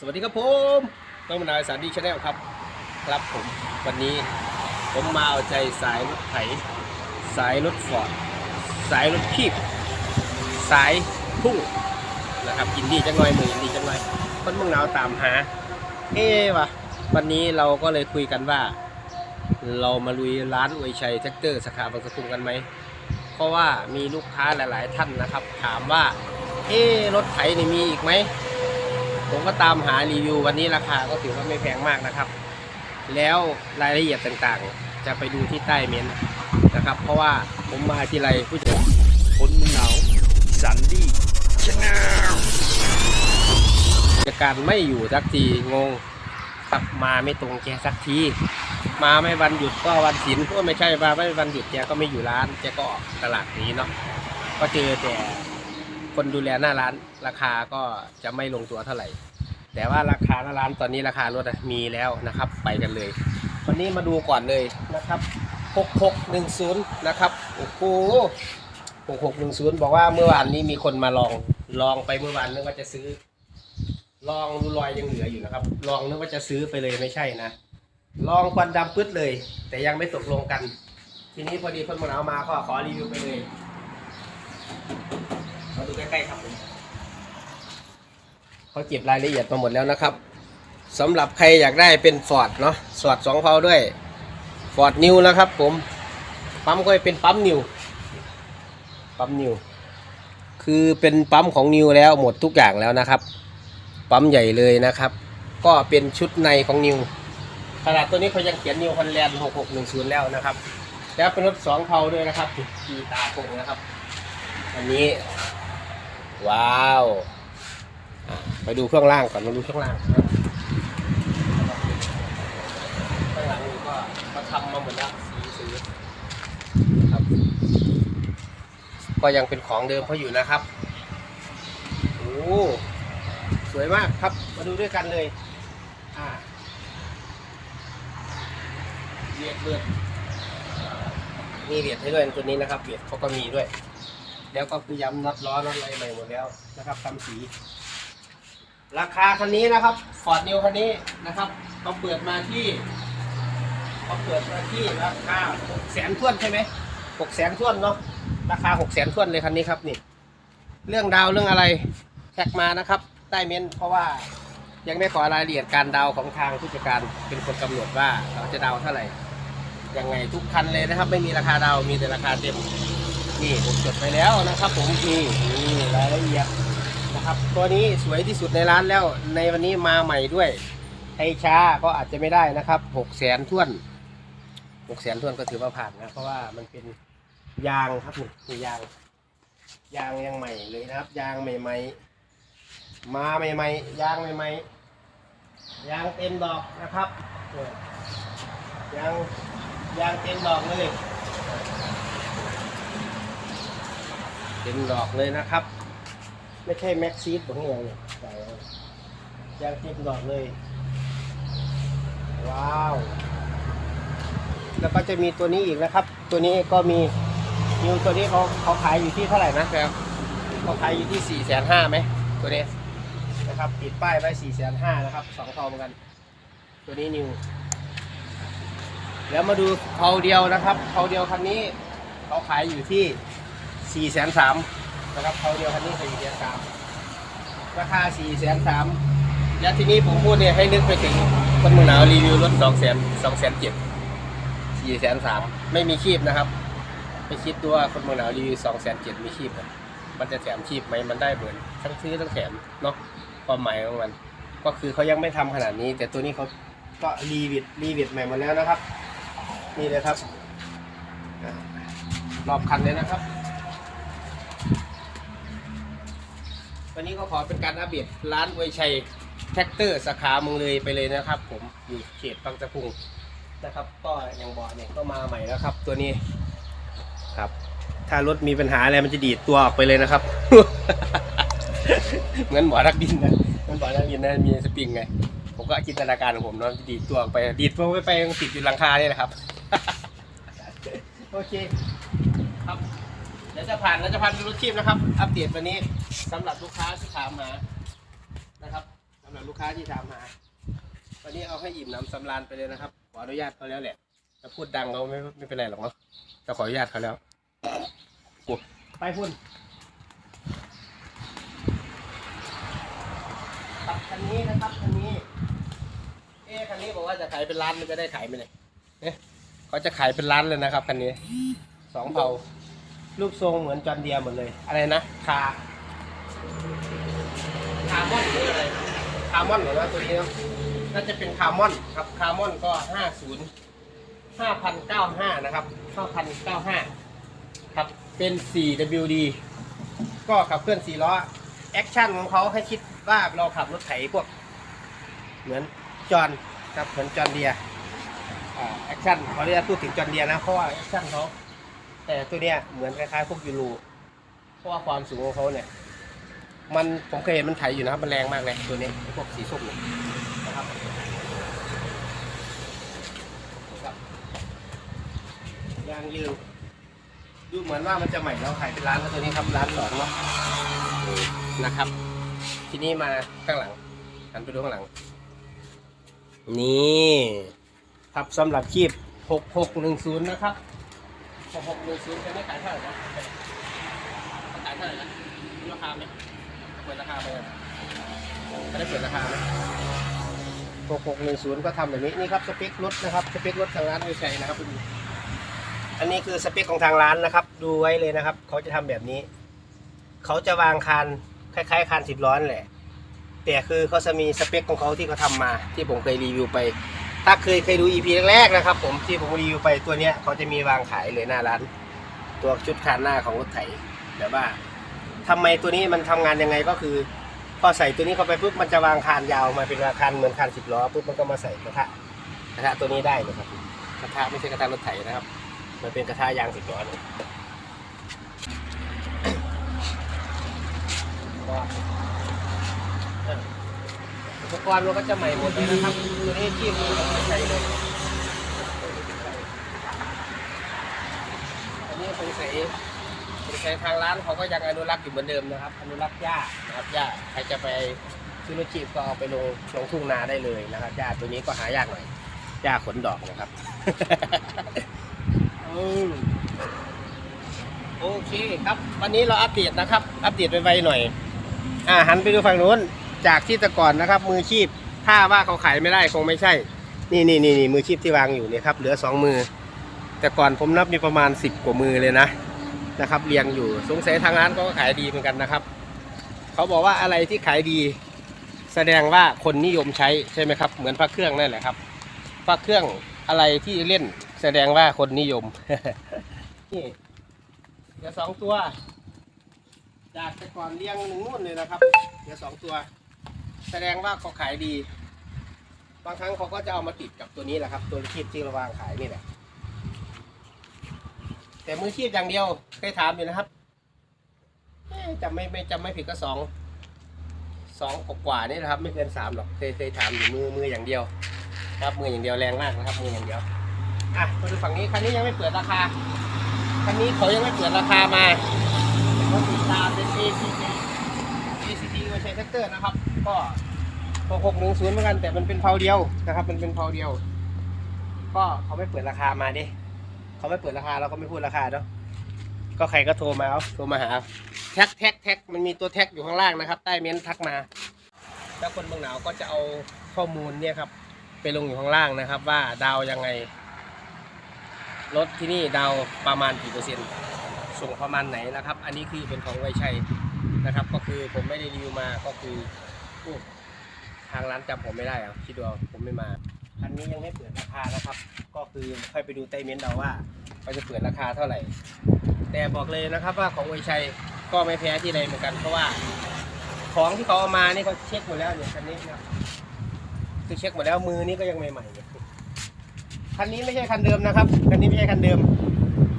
สวัสดีครับผมต้องมานายสารดีชาแนลครับ ครับผมวันนี้ผมมาเอาใจสายรถไถ สายรถฟอร์ดสายรถคีบสายพุ่งนะครับอินดี้จังหน่อยมืออินดี้จังหน่อยคนเมืองหนาวตามหาเอ๊ะวะวันนี้เราก็เลยคุยกันว่า เรามาลุยร้านอวยชัยแท็กเตอร์สาขาบางสะพุงกันไหมเพราะว่ามีลูกค้าหลาย ๆ ท่านนะครับ ถามว่าเอ๊ะรถไถนี่มีอีกไหม ผมก็ตามหารีวิววันนี้ราคาก็ถือว่าไม่แพงมากนะครับ แล้วรายละเอียดต่างๆ จะไปดูที่ใต้เมนนะครับ เพราะว่าผมมาที่ไรผู้จัดคนเมืองหนาวสันดี้ชนะกิจการไม่อยู่สักทีงงขับมาไม่ตรงแกสักที มาไม่วันหยุดก็วันศิลป์ก็ไม่ใช่มาไม่วันหยุดแกก็ไม่อยู่ร้านแกก็ออกตลาดนี้เนาะก็เจอแต่ คนดูแลหน้าร้านราคาก็จะไม่ลงตัวเท่าไหร่ แต่ว่าราคาหน้าร้านตอนนี้ราคารถมีแล้วนะครับ ไปกันเลย วันนี้มาดูก่อนเลยนะครับ6610นะครับโอ้โห6610 บอกว่าเมื่อวานนี้มีคนมาลองลองไปเมื่อวานนึกว่าจะซื้อ ลองดูรอยยังเหลืออยู่นะครับ ลองนึกว่าจะซื้อไปเลยไม่ใช่นะ ลองควันดำปึ๊ดเลย แต่ยังไม่ตกลงกัน ทีนี้พอดีคนมาเอามาก็ขอรีวิวไปเลย ใกล้ๆครับผมเขาเก็บรายละเอียดมาหมดแล้วนะครับสำหรับใครอยากได้เป็นฟอร์ดเนาะสอดสองเพาด้วยฟอร์ดนิวนะครับผมปั๊มก็เป็นปั๊มนิวปั๊มนิวคือเป็นปั๊มของนิวแล้วหมดทุกอย่างแล้วนะครับ ปั๊มใหญ่เลยนะครับ ก็เป็นชุดในของนิวขนาดตัวนี้เขายังเขียนนิวฮอลแลนด์6610 แล้วนะครับ แล้วเป็นรถสองเพาด้วยนะครับกีตาโกงนะครับ อันนี้ ว้าวไปดูเครื่องล่างก่อนมาดูเครื่องล่างข้างหลังนี่ก็เขาทำมาหมดแล้วสีสีครับ ก็ยังเป็นของเดิมเขาอยู่นะครับโอ้สวยมากครับ มาดูด้วยกันเลยอ่าเบียดเบือดมีเบียดให้ด้วยตัวนี้นะครับเบียดเขาก็มีด้วย แล้วก็คือย้ำน็อตล้อน็อตอะไรใหม่หมดแล้วนะครับทำสี ราคาคันนี้นะครับฟอร์ดนิวคันนี้นะครับเขาเปิดมาที่เขาเปิดมาที่ราคาหกแสนทวนใช่ไหมหกแสนทวนเนาะราคาหกแสนทวนเลยคันนี้ครับนี่ เรื่องดาวเรื่องอะไรแท็กมานะครับใต้เม้นเพราะว่ายังไม่ขอรายละเอียดการดาวของทางผู้จัดการเป็นคนกำหนดว่าเราจะดาวเท่าไหร่ยังไงทุกคันเลยนะครับ ไม่มีราคาดาวมีแต่ราคาเต็ม นี่ผมจดไปแล้วนะครับ ผมนี่นี่รายละเอียดนะครับ ตัวนี้สวยที่สุดในร้านแล้ว ในวันนี้มาใหม่ด้วยให้ช้าก็อาจจะไม่ได้นะครับหกแสนท่วนหกแสนท่วนก็ถือว่าผ่านนะ เพราะว่ามันเป็นยางครับนี่คือยาง ยางยังใหม่เลยนะครับ ยางใหม่ ๆ มาใหม่ๆยางใหม่ๆยางเต็มดอกนะครับยางยางเต็มดอกเลย เต็มดอกเลยนะครับ ไม่ใช่แม็กซีดของอย่างเนี่ยใส่เอายางเต็มดอกเลย ว้าว แล้วก็จะมีตัวนี้อีกนะครับ ตัวนี้ก็มีนิวตัวนี้เขาเขาขายอยู่ที่เท่าไหร่นะแกเขาขายอยู่ที่สี่แสนห้าไหมตัวนี้นะครับปิดป้ายไว้สี่แสนห้านะครับสองทอเหมือนกัน ตัวนี้นิวแล้วมาดูเทาเดียวนะครับเทาเดียวคันนี้เขาขายอยู่ที่ สี่แสนสามนะครับเทาเดียวคันนี้สี่แสนสามราคาสี่แสนสามแล้วทีนี้ผมพูดเนี่ยให้นึกไปถึงคนมือหนาวรีวิวรถสองแสนสองแสนเจ็ดสี่แสนสามไม่มีคีบนะครับ ไปคิดดูว่าคนเมืองหนาวรีวิวสองแสนเจ็ดมีชีพอะมันจะแถมชีพไหมมันได้เหมือนทั้งซื้อทั้งแถมเนาะความหมายของมันก็คือเขายังไม่ทำขนาดนี้ แต่ตัวนี้เขาก็รีวิดรีวิดใหม่หมดแล้วนะครับ นี่เลยครับรอบคันเลยนะครับ วันนี้ก็ขอเป็นการอัปเดตร้านอวยชัยแท็กเตอร์สาขาเมืองเลยไปเลยนะครับ ผมอยู่เขตบางสะพุงนะครับ ก็อย่างบอกเนี่ยก็มาใหม่แล้วครับ ตัวนี้ครับ ถ้ารถมีปัญหาอะไรมันจะดีดตัวออกไปเลยนะครับ เหมือนหมอรักบินนะมือนหมอรักบินนะมีสปริงไง ผมก็จินตนาการของผมเนาะดีดตัวออกไปดีดตัวไปไปติดอยู่หลังคาเนี่ยแหละครับ โอเคครับ ดี๋ยวจะผ่านแล้วจะผ่านดูรถชีพนะครับ อัปเดตวันนี้สำหรับลูกค้าที่ถามมานะครับสำหรับลูกค้าที่ถามหา วันนี้เอาให้อิ่มน้ำสำราญไปเลยนะครับ ขออนุญาตเขาแล้วแหละถ้าพูดดังเราไม่ไม่เป็นไรหรอกเนาะแต่ขออนุญาตเขาแล้วไปพุ่นขับคันนี้นะครับคันนี้ เอ๊คันนี้บอกว่าจะขายเป็นล้านมันจะได้ขายไหมเนี่ยเนี่ยเขาจะขายเป็นล้านเลยนะครับคันนี้สองเผา รูปทรงเหมือนจอนเดียหมดเลย อะไรนะคาคาร์มอนหรืออะไรคาร์มอนเหรอว่าตัวนี้เนาะน่าจะเป็นคาร์มอนครับคาร์มอนก็ห้าศูนย์ห้าพันเก้าห้านะครับห้าพันเก้าห้าครับเป็น 4WD ก็ขับเคลื่อน4ล้อแอคชั่นของเขาให้คิดว่าเราขับรถไถพวก เหมือนจอนครับเหมือนจอนเดียแอคชั่นเขาเรียกพูดถึงจอนเดียนะเพราะว่าแอคชั่นเขา แต่ตัวเนี้ยเหมือนคล้ายๆพวกยูโรเพราะว่าความสูงของเขาเนี่ย มันผมเคยเห็นมันไถอยู่นะครับมันแรงมากเลยตัวนี้พวกสีส้มเนี่ยนะครับยางยืนดูเหมือนว่ามันจะใหม่แล้วขายเป็นร้านแล้วตัวนี้ครับร้านสองเนาะนะครับ ทีนี้มาข้างหลังหันไปดูข้างหลัง นี่ครับสำหรับคีบ6610 นะครับ 6610จะไม่ขายเท่าไหร่นะขายเท่าไหร่นะมีราคาไหมเปิดราคาไปไม่ได้เปิดราคาไหมหกหกหนึ่งศูนย์ก็ทำแบบนี้นี่ครับสเปครถนะครับสเปครถทางร้านวิชัยนะครับอันนี้คือสเปคของทางร้านนะครับ ดูไว้เลยนะครับ เขาจะทำแบบนี้ เขาจะวางคานคล้ายๆคานสิบล้อนนแหละแต่คือเขาจะมีสเปคของเขาที่เขาทำมา ที่ผมเคยรีวิวไป ถ้าเคยเคยดู EP แรกๆนะครับ ผมที่ผมรีวิวไปตัวเนี้ยเขาจะมีวางขายเลยหน้าร้าน ตัวชุดคานหน้าของรถไถแบบว่าทำไมตัวนี้มันทำงานยังไงก็คือพอใส่ตัวนี้เข้าไปปุ๊บมันจะวางคานยาวมาเป็นคานเหมือนคานสิบล้อปุ๊บมันก็มาใส่กระทะกระทะตัวนี้ได้เลยครับกระทะไม่ใช่กระทะรถไถนะครับ มันเป็นกระทะยางสิบล้อเลยก็ อุปกรณ์มันก็จะใหม่หมดเลยนะครับ ตัวนี้ที่มือไม่ใส่เลยอันนี้สงสัยใช้ทางร้านเขาก็ยังอนุรักษ์อยู่เหมือนเดิมนะครับ อนุรักษ์หญ้านะครับหญ้าใครจะไปซื้อรถจีบก็เอาไปลงลงทุ่งนาได้เลยนะครับหญ้าตัวนี้ก็หายากหน่อยหญ้าขนดอกนะครับโอเคครับ วันนี้เราอัปเดตนะครับ อัปเดตไปไวหน่อย อ่าหันไปดูฝั่งนู้น จากที่แต่ก่อนนะครับ มือชีพถ้าว่าเขาขายไม่ได้คงไม่ใช่ นี่นี่นี่นี่มือชีพที่วางอยู่เนี่ยครับเหลือสองมือ แต่ก่อนผมนับมีประมาณสิบกว่ามือเลยนะนะครับเรียงอยู่สงสัยทางร้านก็ขายดีเหมือนกันนะครับ เขาบอกว่าอะไรที่ขายดี แสดงว่าคนนิยมใช้ใช่ไหมครับ เหมือนพระเครื่องนั่นแหละครับพระเครื่องอะไรที่เล่น แสดงว่าคนนิยมนี่เดี๋ยวสองตัว จากแต่ก่อนเรียงหนึ่งนู่นเลยนะครับเดี๋ยวสองตัว แสดงว่าเขาขายดี บางครั้งเขาก็จะเอามาติดกับตัวนี้แหละครับ ตัวคีบที่เราวางขายนี่แหละ แต่มือชีพอย่างเดียวเคยถามอยู่นะครับเอ๊ะไม่ไม่จำไม่ผิดก็สองสองกว่านี่นะครับ ไม่เกินสามหรอกเคยเคยถามอยู่มือมืออย่างเดียว ครับมืออย่างเดียวแรงมากนะครับ มืออย่างเดียวอะมาดูฝั่งนี้คันนี้ยังไม่เปิดราคาคันนี้เขายังไม่เปิดราคามาเขาติดตามเป็น ACT ACT มาใช้แท็กเตอร์นะครับ ก็หกหกหนึ่งศูนย์เหมือนกัน แต่มันเป็นเพาเดียวนะครับ มันเป็นเพาเดียว ก็เขาไม่เปิดราคามาดิเขาไม่เปิดราคาเราก็ไม่พูดราคาเนาะก็ใครก็โทรมาเอาโทรมาหาแท็กแท็กแท็กมันมีตัวแท็กอยู่ข้างล่างนะครับ ใต้เม้นท์ทักมาถ้าคนเมืองหนาวก็จะเอาข้อมูลเนี่ยครับไปลงอยู่ข้างล่างนะครับ ว่าดาวยังไงรถที่นี่ดาวประมาณกี่เปอร์เซ็นต์ส่งประมาณไหนนะครับ อันนี้คือเป็นของไวชัยนะครับ ก็คือผมไม่ได้รีวิวมาก็คือ อู้ทางร้านจำผมไม่ได้อะคิดดูเอาผมไม่มาอันนี้ยังไม่เปิดราคานะครับ ก็คือค่อยไปดูใต้เม้นท์เอาว่าเขาจะเปิดราคาเท่าไหร่ แต่บอกเลยนะครับว่าของไวชัยก็ไม่แพ้ที่ใดเหมือนกันเพราะว่า ของที่เขาเอามานี่เขาเช็คหมดแล้วเนี่ยคันนี้นะครับคือเช็คหมดแล้วมือนี่ก็ยังใหม่ๆอยู่คันนี้ไม่ใช่คันเดิมนะครับคันนี้ไม่ใช่คันเดิม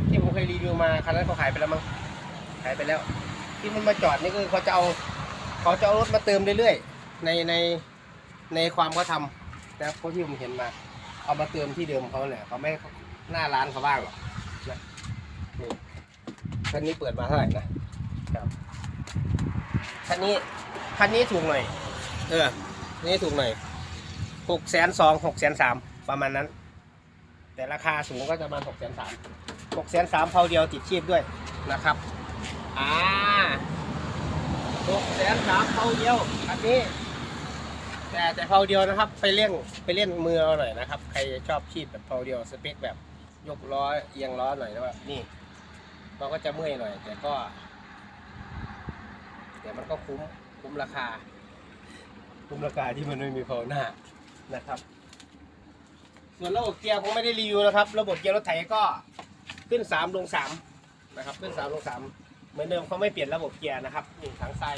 ที่ผมเคยรีวิวมาคันนั้นเขาขายไปแล้วมั้งขายไปแล้ว ที่มันมาจอดนี่คือเขาจะเอาเขาจะเอารถมาเติมเรื่อยๆ ในในในความเขาทำนะพวกที่ผมเห็นมาเอามาเติมที่เดิมเขาเนี่ยเขาไม่หน้าร้านเขาบ้างหรอกนะนี่คันนี้เปิดมาเท่าไหร่นะครับคันนี้คันนี้ถูกหน่อยเออนี่ถูกหน่อยหกแสนสองหกแสนสามประมาณนั้น แต่ราคาสูงก็จะประมาณหกแสนสามหกแสนสามเพาเดียวติดชีพด้วยนะครับอ่าหกแสนสามเพาเดียวอันนี้ แต่แต่เพาเดียวนะครับ ไปเลี่ยงไปเลี่ยงมือเอาหน่อยนะครับ ใครชอบชีพแบบเพาเดียวสเปคแบบยกล้อเอียงล้อหน่อยนะว่านี่เราก็จะเมื่อยหน่อย แต่ก็แต่มันก็คุ้มคุ้มราคา คุ้มราคาที่มันไม่มีเพาหน้านะครับ ส่วนระบบเกียร์ผมไม่ได้รีวิวนะครับ ระบบเกียร์รถไถก็ขึ้นสามลงสามนะครับ ขึ้นสามลงสามเหมือนเดิมเขาไม่เปลี่ยนระบบเกียร์นะครับนี่ทางซ้าย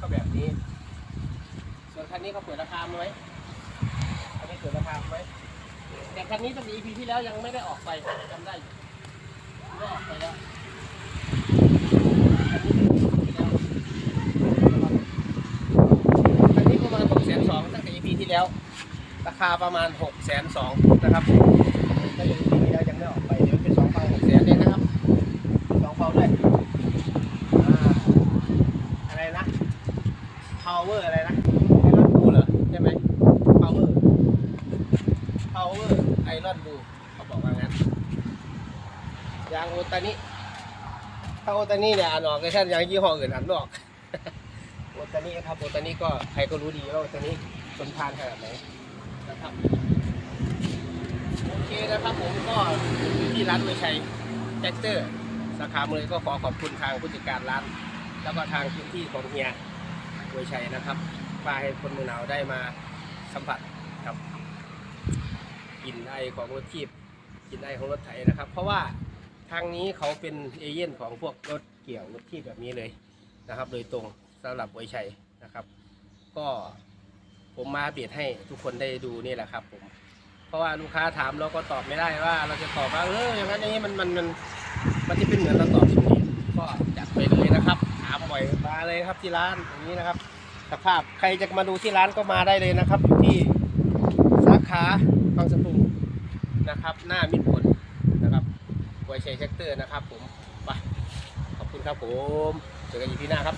ก็แบบนี้ ส่วนคันนี้เขาเปิดราคาไหมคันนี้เปิดราคาไหมแต่คันนี้ตั้งแต่ EP ที่แล้วยังไม่ได้ออกไปจำได้อยู่ไม่ได้ออกไปแล้วคันนี้ประมาณหกแสนสองตั้งแต่ EP ที่แล้ว ราคาประมาณหกแสนสองนะครับก็ยัง EP ที่แล้วยังไม่ออกไปเดี๋ยวเป็นสองเปาหกแสนเองนะครับสองเปาด้วยอ่าอะไรนะ power อะไรนะไอรอนบูเหรอใช่ไหม power power ไอรอนบูเขาบ อกว่างั้นยางโอตานิถ้าโอตานิเนี่ยอ่านออกเลยท่านยางยี่ห้ออื่นอ่านไม่ออกโอตานิครับโอตานิก็ใครก็รู้ดีว่าโอตานิทนทานขนาดไหนนะครับโอเคนะครับผมก็ที่ร้านเมชัยแท็กเตอร์สาขาเมืองก็ขอขอบคุณทางผู้จัดการร้าน แล้วก็ทางพื้นที่ของเฮียโดยชัยนะครับพาให้คนมือหนาวได้มาสัมผัสกับกลิ่นไอของรถทีบ กลิ่นไอของรถไถนะครับ เพราะว่าทางนี้เขาเป็นเอเย่นของพวกรถเกี่ยวรถทีบแบบนี้เลยนะครับ โดยตรงสำหรับโดยชัยนะครับ ก็ผมมาอัปเดให้ทุกคนได้ดูนี่แหละครับ ผม เพราะว่าลูกค้าถามเราก็ตอบไม่ได้ว่า เราจะตอบว่าเอออย่างนั้นอย่างนี้มันมันมันมันจะเป็นเหมือนเราตอบสุ่มนี้ก็จัดไปเลยนะครับถามบ่อยมาเลยครับที่ร้านอย่างนี้นะครับสภาพใครจะมาดูที่ร้านก็มาได้เลยนะครับอยู่ที่สาขาบางสะพุง นะครับ หน้ามิตรผลนะครับไวชัยแท็กเตอร์นะครับ ผมไปขอบคุณครับผมเจอกันอีพี่หน้าครับ